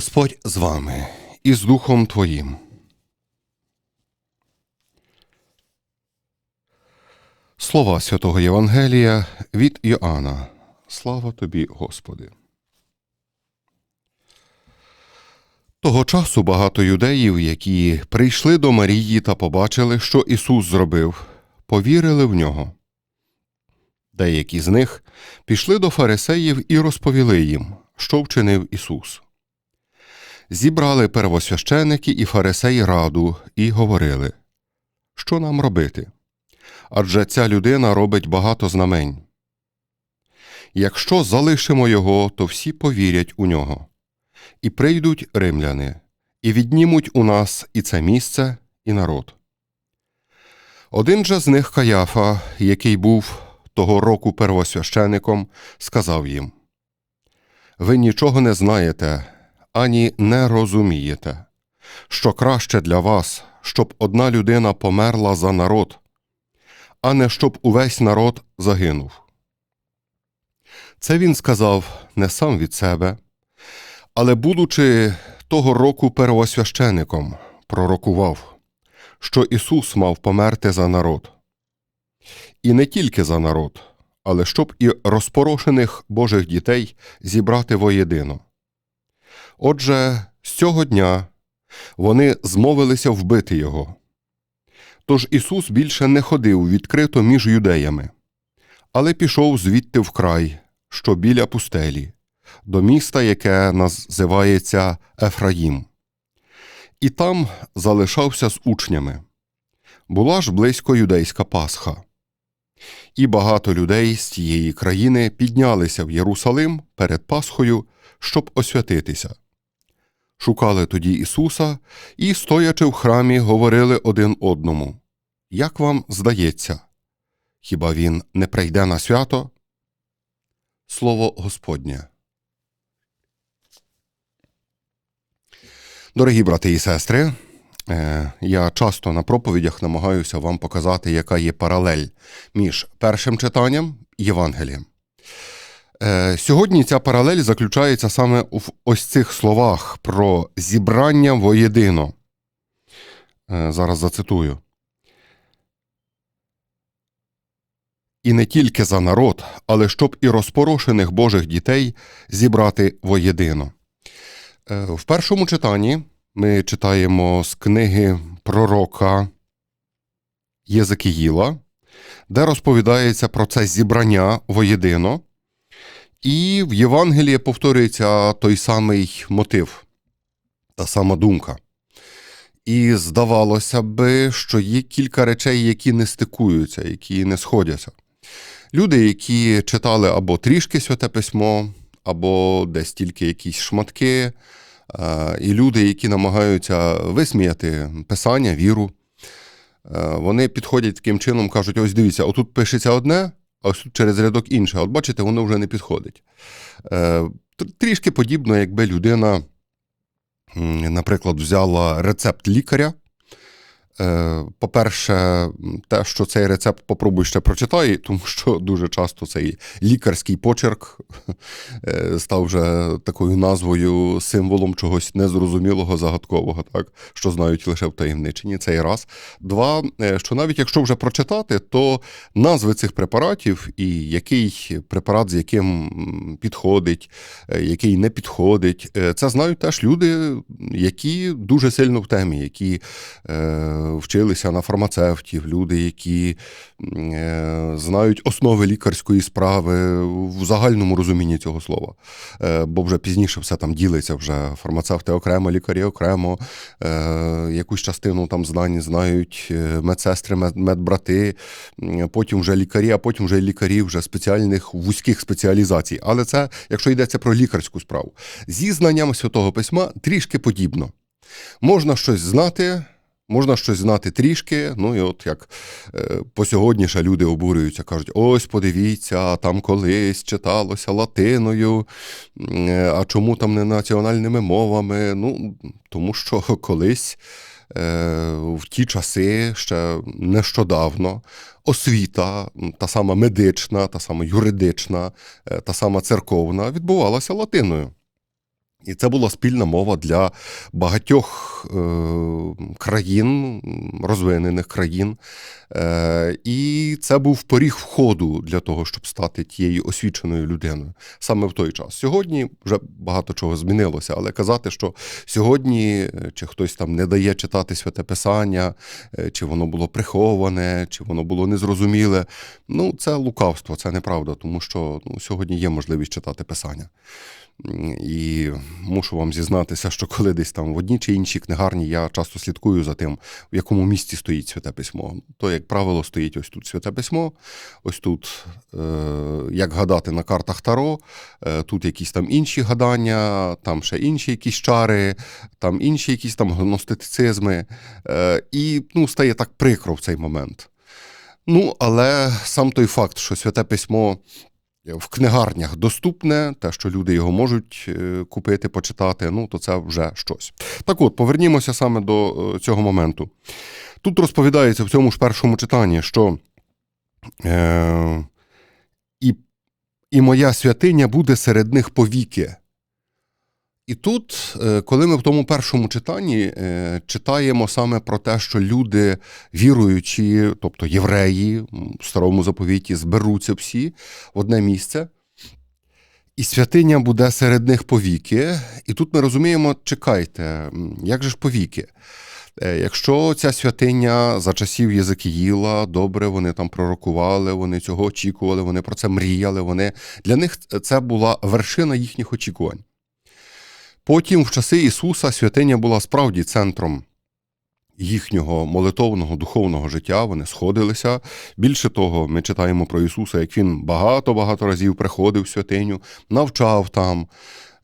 Господь з вами і з Духом Твоїм. Слова святого Євангелія від Іоанна. Слава тобі, Господи. Того часу багато юдеїв, які прийшли до Марії та побачили, що Ісус зробив, повірили в нього. Деякі з них пішли до фарисеїв і розповіли їм, що вчинив Ісус. Зібрали первосвященики і фарисеї раду і говорили, що нам робити? Адже ця людина робить багато знамень. Якщо залишимо його, то всі повірять у нього, і прийдуть римляни, і віднімуть у нас і це місце, і народ. Один же з них Каяфа, який був того року первосвящеником, сказав їм Ви нічого не знаєте, ані не розумієте, що краще для вас, щоб одна людина померла за народ, а не щоб увесь народ загинув. Це він сказав не сам від себе, але, будучи того року первосвящеником, пророкував, що Ісус мав померти за народ. І не тільки за народ, але щоб і розпорошених Божих дітей зібрати воєдино. Отже, з цього дня вони змовилися вбити його. Тож Ісус більше не ходив відкрито між юдеями, але пішов звідти в край, що біля пустелі, до міста, яке називається Ефраїм. І там залишався з учнями. Була ж близько юдейська Пасха. І багато людей з тієї країни піднялися в Єрусалим перед Пасхою, щоб освятитися. Шукали тоді Ісуса і, стоячи в храмі, говорили один одному Як вам здається, хіба він не прийде на свято? Слово Господнє. Дорогі брати і сестри, е, я часто на проповідях намагаюся вам показати, яка є паралель між першим читанням і Євангелієм. Е, Сьогодні ця паралель заключається саме в ось цих словах про зібрання воєдино. Е, Зараз зацитую. І не тільки за народ, але щоб і розпорошених Божих дітей зібрати воєдино. Е, В першому читанні ми читаємо з книги пророка Єзекіїла, де розповідається про це зібрання воєдино. І в Євангелії повторюється той самий мотив, та сама думка. І здавалося би, що є кілька речей, які не стикуються, які не сходяться. Люди, які читали або трішки святе письмо, або десь тільки якісь шматки, е, і люди, які намагаються висміяти писання, віру, е, вони підходять таким чином, кажуть: ось дивіться, отут пишеться одне, а ось тут через рядок інше. От бачите, воно вже не підходить. Е, Трішки подібно, якби людина, наприклад, взяла рецепт лікаря. Е, По-перше, те, що цей рецепт попробуй ще прочитай, тому що дуже часто цей лікарський почерк е, став вже такою назвою, символом чогось незрозумілого, загадкового, так, що знають лише в таємничині. Цей раз. Два, е, що навіть якщо вже прочитати, то назви цих препаратів і який препарат з яким підходить, який не підходить, це знають теж люди, які дуже сильно в темі, які вчилися на фармацевтів, люди, які е, знають основи лікарської справи в загальному розумінні цього слова. Е, бо вже пізніше все там ділиться, вже фармацевти окремо, лікарі окремо, е, якусь частину там знань знають медсестри, медбрати, потім вже лікарі, а потім вже лікарі вже спеціальних вузьких спеціалізацій. Але це, якщо йдеться про лікарську справу, зі знанням Святого Письма трішки подібно. Можна щось знати. Можна щось знати трішки, ну і от як е, по сьогодніше люди обурюються, кажуть: ось подивіться, там колись читалося латиною, е, а чому там не національними мовами? Ну, тому що колись е, в ті часи, ще нещодавно, освіта, та сама медична, та сама юридична, та сама церковна відбувалася латиною. І це була спільна мова для багатьох е, країн, розвинених країн. Е, і це був поріг входу для того, щоб стати тією освіченою людиною саме в той час. Сьогодні вже багато чого змінилося, але казати, що сьогодні е, чи хтось там не дає читати святе писання, е, чи воно було приховане, чи воно було незрозуміле. Ну, це лукавство, це неправда, тому що ну, сьогодні є можливість читати писання. І мушу вам зізнатися, що коли десь там в одній чи іншій книгарні я часто слідкую за тим, в якому місці стоїть святе письмо. То, як правило, стоїть ось тут святе письмо, ось тут, е, як гадати на картах Таро, е, тут якісь там інші гадання, там ще інші якісь чари, там інші якісь там гностицизми. Е, і ну, стає так прикро в цей момент. Ну, але сам той факт, що святе письмо в книгарнях доступне, те, що люди його можуть е, купити, почитати, ну то це вже щось. Так от, повернімося саме до е, цього моменту. Тут розповідається в цьому ж першому читанні, що е, і, і моя святиня буде серед них повіки. І тут, е, коли ми в тому першому читанні е, читаємо саме про те, що люди віруючі, тобто євреї в старому заповіті, зберуться всі в одне місце, і святиня буде серед них повіки. І тут ми розуміємо, чекайте, як же ж повіки? Е, Якщо ця святиня за часів Єзекіїла, добре, вони там пророкували, вони цього очікували, вони про це мріяли. Вони для них це була вершина їхніх очікувань. Потім, в часи Ісуса, святиня була справді центром їхнього молитовного духовного життя. Вони сходилися. Більше того, ми читаємо про Ісуса, як Він багато-багато разів приходив в святиню, навчав там.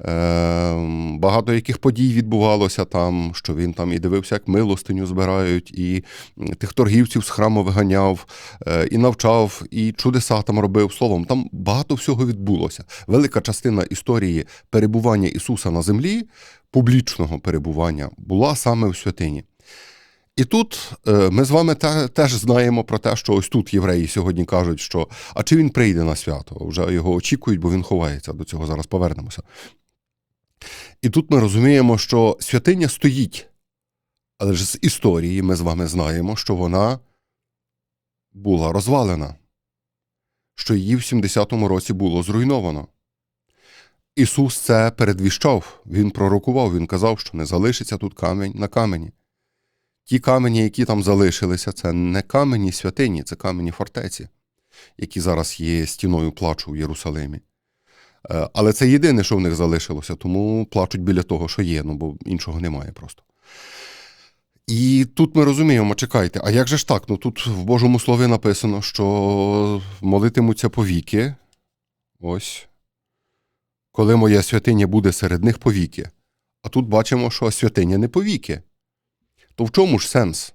Е, Багато яких подій відбувалося там, що він там і дивився, як милостиню збирають, і тих торгівців з храму виганяв, е, і навчав, і чудеса там робив. Словом, там багато всього відбулося. Велика частина історії перебування Ісуса на землі, публічного перебування, була саме в святині. І тут е, ми з вами теж знаємо про те, що ось тут євреї сьогодні кажуть, що а чи він прийде на свято? Вже його очікують, бо він ховається. До цього зараз повернемося. І тут ми розуміємо, що святиня стоїть, але ж з історії ми з вами знаємо, що вона була розвалена, що її в 70-му році було зруйновано. Ісус це передвіщав, Він пророкував, Він казав, що не залишиться тут камінь на камені. Ті камені, які там залишилися, це не камені святині, це камені фортеці, які зараз є стіною плачу в Єрусалимі. Е, Але це єдине, що в них залишилося, тому плачуть біля того, що є, ну бо іншого немає просто. І тут ми розуміємо, чекайте, а як же ж так? Ну тут в Божому Слові написано, що молитимуться повіки. Ось. Коли моя святиня буде серед них повіки. А тут бачимо, що святиня не повіки. То в чому ж сенс?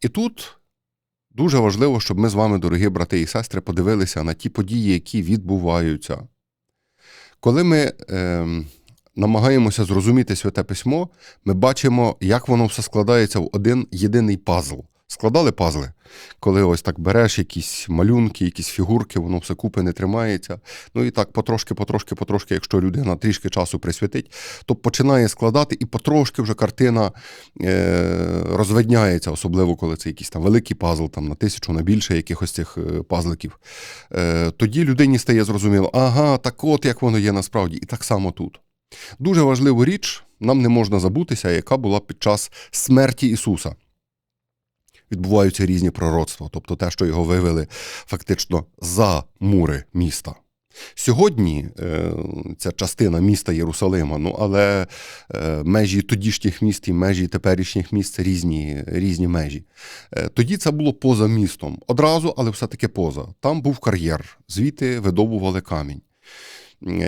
І тут дуже важливо, щоб ми з вами, дорогі брати і сестри, подивилися на ті події, які відбуваються. Коли ми е, намагаємося зрозуміти святе письмо, ми бачимо, як воно все складається в один єдиний пазл. Складали пазли, коли ось так береш якісь малюнки, якісь фігурки, воно все купи не тримається. Ну і так потрошки, потрошки, потрошки, якщо людина трішки часу присвятить, то починає складати, і потрошки вже картина е, розвидняється, особливо коли це якийсь там великий пазл, там на тисячу, на більше якихось цих е, пазликів. Е, тоді людині стає зрозуміло, ага, так от як воно є насправді, і так само тут. Дуже важливу річ нам не можна забутися, яка була під час смерті Ісуса. Відбуваються різні пророцтва, тобто те, що його вивели фактично за мури міста. Сьогодні е, ця частина міста Єрусалима, ну але е, межі тодішніх міст і межі теперішніх міст це різні, різні межі. Е, тоді це було поза містом. Одразу, але все-таки поза. Там був кар'єр, звідти видобували камінь.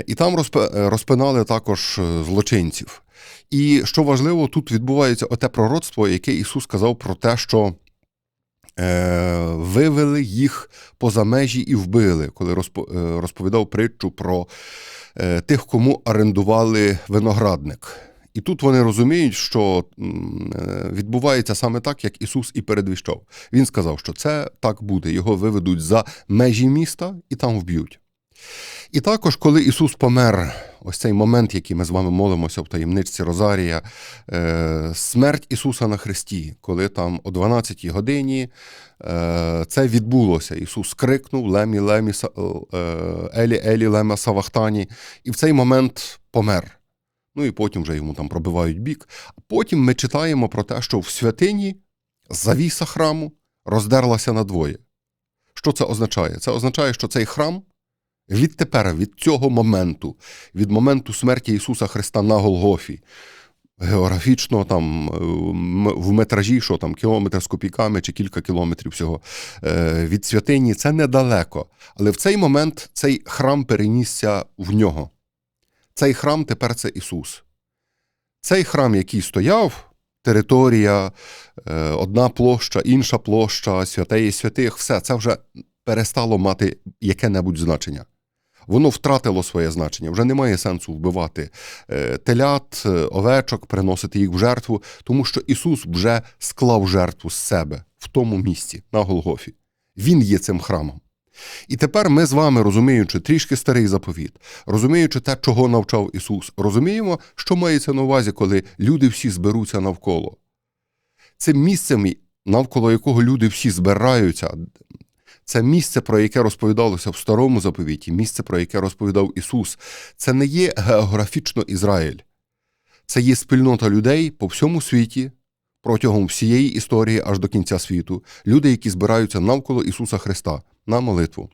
І там розпи- розпинали також злочинців. І що важливо, тут відбувається оте пророцтво, яке Ісус сказав про те, що вивели їх поза межі і вбили, коли е, розповідав притчу про е, тих, кому орендували виноградник. І тут вони розуміють, що е, відбувається саме так, як Ісус і передвіщав. Він сказав, що це так буде. Його виведуть за межі міста і там вб'ють. І також, коли Ісус помер, ось цей момент, який ми з вами молимося в таємничці Розарія, е, смерть Ісуса на Христі, коли там о 12-й годині е, це відбулося. Ісус крикнув Лемі, Лемі, е, Елі, Елі, Лема Савахтані, і в цей момент помер. Ну і потім вже йому там пробивають бік. А потім ми читаємо про те, що в святині завіса храму роздерлася надвоє. Що це означає? Це означає, що цей храм відтепер, від цього моменту, від моменту смерті Ісуса Христа на Голгофі, географічно там е, в метражі, що там кілометр з копійками чи кілька кілометрів всього е, від святині, це недалеко. Але в цей момент цей храм перенісся в нього. Цей храм тепер це Ісус. Цей храм, який стояв, територія, е, одна площа, інша площа, святеї святих, все це вже перестало мати яке-небудь значення. Воно втратило своє значення. Вже немає сенсу вбивати е, телят, е, овечок, приносити їх в жертву, тому що Ісус вже склав жертву з себе в тому місці, на Голгофі. Він є цим храмом. І тепер ми з вами, розуміючи трішки старий заповіт, розуміючи те, чого навчав Ісус, розуміємо, що мається на увазі, коли люди всі зберуться навколо. Цим місцем, навколо якого люди всі збираються, це місце, про яке розповідалося в старому заповіті, місце, про яке розповідав Ісус. Це не є географічно Ізраїль, це є спільнота людей по всьому світі протягом всієї історії аж до кінця світу. Люди, які збираються навколо Ісуса Христа на молитву,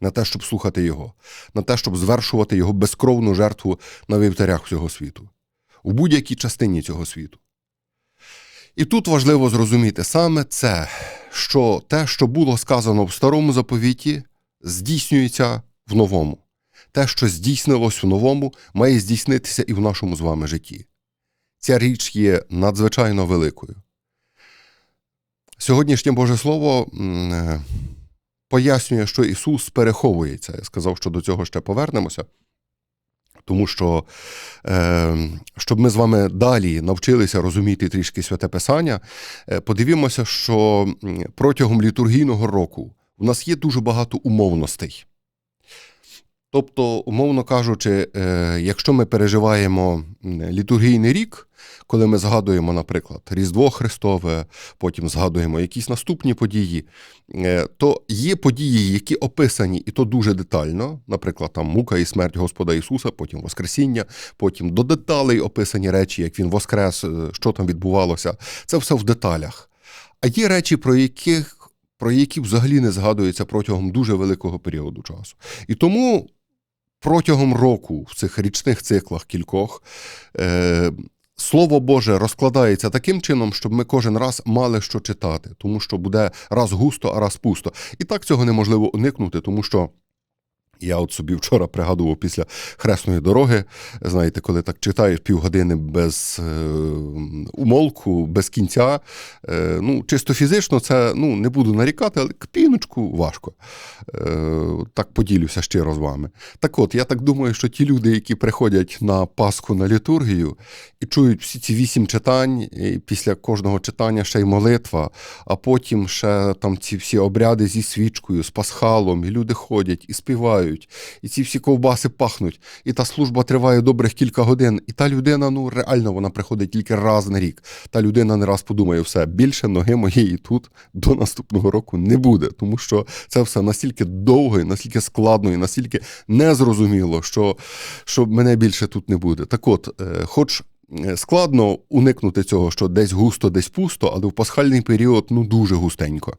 на те, щоб слухати Його, на те, щоб звершувати Його безкровну жертву на вівтарях всього світу, у будь-якій частині цього світу. І тут важливо зрозуміти саме це, що те, що було сказано в старому заповіті, здійснюється в новому. Те, що здійснилось в новому, має здійснитися і в нашому з вами житті. Ця річ є надзвичайно великою. Сьогоднішнє Боже Слово е, пояснює, що Ісус переховується. Я сказав, що до цього ще повернемося. Тому що, е, щоб ми з вами далі навчилися розуміти трішки святе Писання, е, подивімося, що протягом літургійного року у нас є дуже багато умовностей. Тобто, умовно кажучи, е, якщо ми переживаємо літургійний рік, коли ми згадуємо, наприклад, Різдво Христове, потім згадуємо якісь наступні події, е, то є події, які описані, і то дуже детально, наприклад, там мука і смерть Господа Ісуса, потім Воскресіння, потім до деталей описані речі, як Він воскрес, е, що там відбувалося. Це все в деталях. А є речі, про яких про які взагалі не згадуються протягом дуже великого періоду часу. І тому протягом року в цих річних циклах кількох е, Слово Боже розкладається таким чином, щоб ми кожен раз мали що читати, тому що буде раз густо, а раз пусто. І так цього неможливо уникнути, тому що. Я от собі вчора пригадував після хресної дороги, знаєте, коли так читаєш півгодини без е, умолку, без кінця. Е, ну, чисто фізично, це ну, не буду нарікати, але кпіночку важко. Е, так поділюся щиро з вами. Так от, я так думаю, що ті люди, які приходять на Пасху на літургію і чують всі ці вісім читань, і після кожного читання ще й молитва, а потім ще там ці всі обряди зі свічкою, з пасхалом, і люди ходять і співають, і ці всі ковбаси пахнуть, і та служба триває добрих кілька годин. І та людина, ну реально, вона приходить тільки раз на рік. Та людина не раз подумає, все, більше ноги моєї тут до наступного року не буде, тому що це все настільки довго, і настільки складно і настільки незрозуміло, що, що мене більше тут не буде. Так от, е, хоч. Е, Складно уникнути цього, що десь густо, десь пусто, але в пасхальний період ну дуже густенько.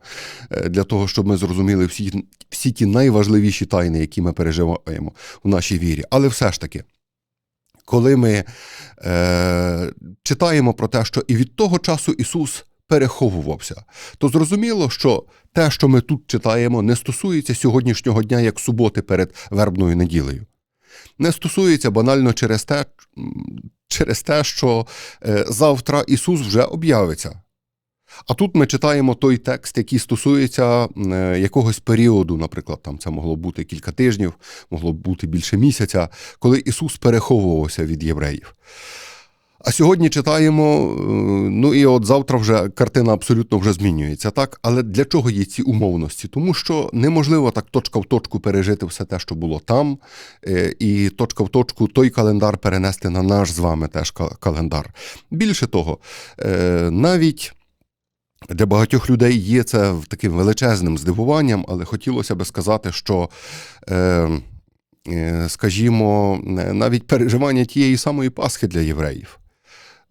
Е, Для того, щоб ми зрозуміли всі, всі ті найважливіші тайни, які ми переживаємо в нашій вірі. Але все ж таки, коли ми е, читаємо про те, що і від того часу Ісус переховувався, то зрозуміло, що те, що ми тут читаємо, не стосується сьогоднішнього дня як суботи перед вербною неділею. Не стосується банально через те, через те, що е, завтра Ісус вже об'явиться. А тут ми читаємо той текст, який стосується е, якогось періоду, наприклад, там це могло бути кілька тижнів, могло бути більше місяця, коли Ісус переховувався від євреїв. А сьогодні читаємо, е, ну і от завтра вже картина абсолютно вже змінюється, так? Але для чого є ці умовності? Тому що неможливо так точка в точку пережити все те, що було там, е, і точка в точку той календар перенести на наш з вами теж календар. Більше того, е, навіть. Для багатьох людей є це таким величезним здивуванням, але хотілося би сказати, що, скажімо, навіть переживання тієї самої Пасхи для євреїв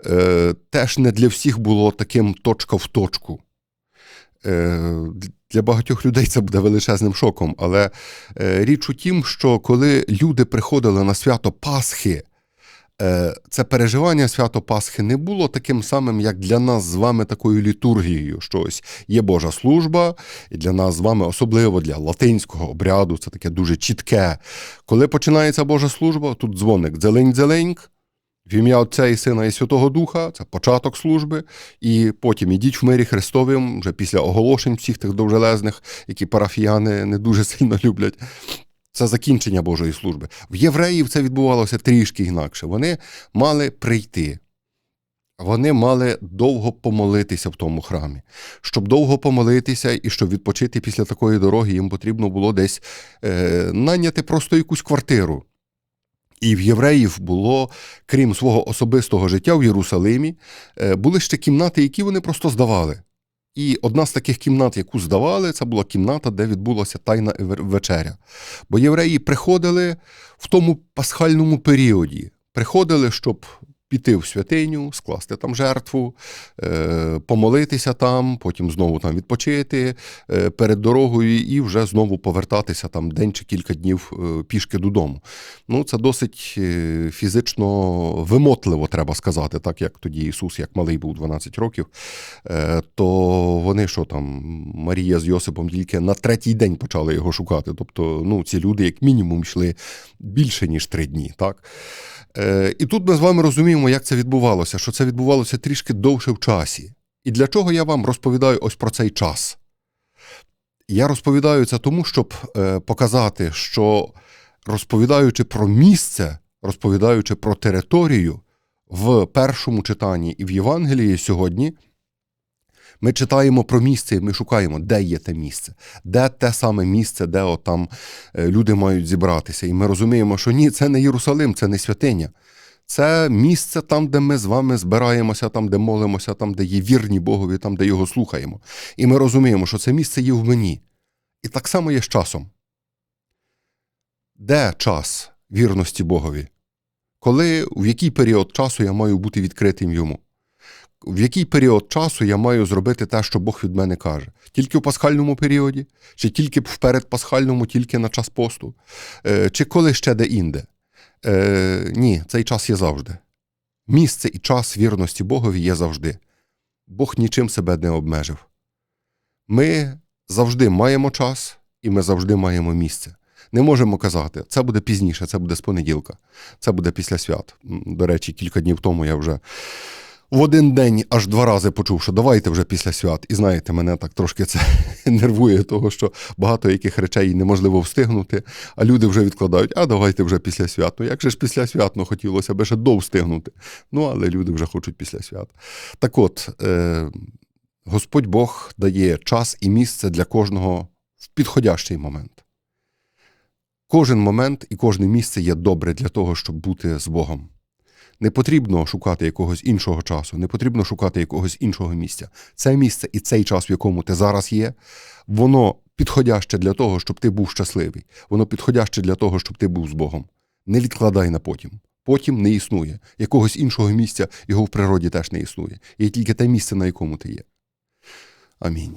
е, теж не для всіх було таким точка в точку. Е, для багатьох людей це буде величезним шоком, але е, річ у тім, що коли люди приходили на свято Пасхи, е, це переживання свято Пасхи не було таким самим, як для нас з вами такою літургією. Що ось є Божа служба, і для нас з вами, особливо для латинського обряду, це таке дуже чітке. Коли починається Божа служба, тут дзвоник дзелень-дзеленьк, в ім'я Отця і Сина і Святого Духа, це початок служби, і потім ідіть в мирі Христовим, вже після оголошень всіх тих довжелезних, які парафіяни не дуже сильно люблять. Це закінчення Божої служби. В євреїв це відбувалося трішки інакше. Вони мали прийти. Вони мали довго помолитися в тому храмі. Щоб довго помолитися і щоб відпочити після такої дороги, їм потрібно було десь е, наняти просто якусь квартиру. І в євреїв було, крім свого особистого життя в Єрусалимі, е, були ще кімнати, які вони просто здавали. І одна з таких кімнат, яку здавали, це була кімната, де відбулася тайна вечеря. Бо євреї приходили в тому пасхальному періоді, приходили, щоб піти в святиню, скласти там жертву, е, помолитися там, потім знову там відпочити е, перед дорогою і вже знову повертатися там день чи кілька днів е, пішки додому. Ну, це досить фізично вимотливо, треба сказати, так як тоді Ісус, як малий був 12 років, то вони що там, Марія з Йосипом тільки на третій день почали його шукати. Тобто, ну, ці люди, як мінімум, йшли більше, ніж три дні. Так? І тут ми з вами розуміємо, як це відбувалося, що це відбувалося трішки довше в часі. І для чого я вам розповідаю ось про цей час? Я розповідаю це тому, щоб е, показати, що розповідаючи про місце, розповідаючи про територію в першому читанні і в Євангелії сьогодні, ми читаємо про місце, і ми шукаємо, де є те місце, де те саме місце, де от там е, люди мають зібратися. І ми розуміємо, що ні, це не Єрусалим, це не святиня. Це місце там, де ми з вами збираємося, там, де молимося, там, де є вірні Богові, там, де його слухаємо. І ми розуміємо, що це місце є в мені. І так само є з часом. Де час вірності Богові? Коли, в який період часу я маю бути відкритим йому? В який період часу я маю зробити те, що Бог від мене каже? Тільки в пасхальному періоді, чи тільки в передпасхальному, тільки на час посту, Е, чи коли ще де-інде? Е, ні, цей час є завжди. Місце і час вірності Богові є завжди. Бог нічим себе не обмежив. Ми завжди маємо час і ми завжди маємо місце. Не можемо казати, це буде пізніше, це буде з понеділка, це буде після свят. До речі, кілька днів тому я вже в один день аж два рази почув, що давайте вже після свят. І знаєте, мене так трошки це нервує, того що багато яких речей неможливо встигнути, а люди вже відкладають, а давайте вже після свят. Ну як же ж після свят, ну хотілося б ще довстигнути. Ну, але люди вже хочуть після свят. Так от, е, Господь Бог дає час і місце для кожного в підходящий момент. Кожен момент і кожне місце є добре для того, щоб бути з Богом. Не потрібно шукати якогось іншого часу, не потрібно шукати якогось іншого місця. Це місце і цей час, в якому ти зараз є, воно підходяще для того, щоб ти був щасливий. Воно підходяще для того, щоб ти був з Богом. Не відкладай на потім. Потім не існує. Якогось іншого місця його в природі теж не існує. Є тільки те місце, на якому ти є. Амінь.